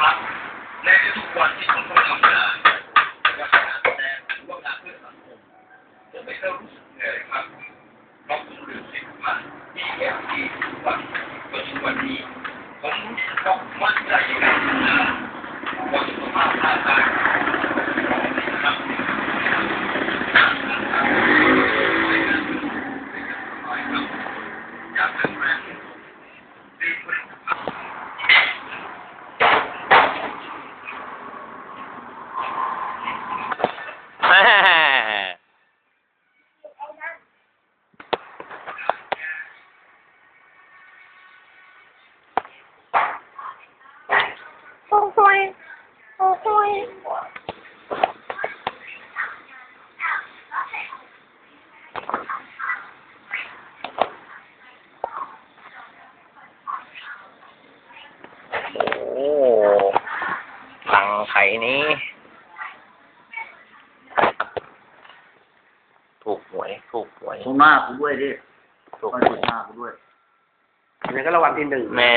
ครับในทุกวันที่ผมทำงานไม่ว่าจะงานแสดงหรือว่างานเพื่อสังคมผมไม่เคยรู้สึกเหนื่อยครับเพราะผมลืมสิ่งมันที่แอบที่ทุกวันจนถึงวันนี้ผมรู้สึกว่ามั่นใจในการทำงานว่าสุขภาพร่างกายครับอยากเป็นแรงดีผลิตภัณฑ์ แม่ โอ้ยโอ้ ยโอ้หลังไข่นี้ ถูกหวย ถูกหวย ตรงหน้ากูด้วยดิถูกต้องหดูวยหน้ากูด้วยอันนี้ก็รางวัลที่หนึ่ง แม่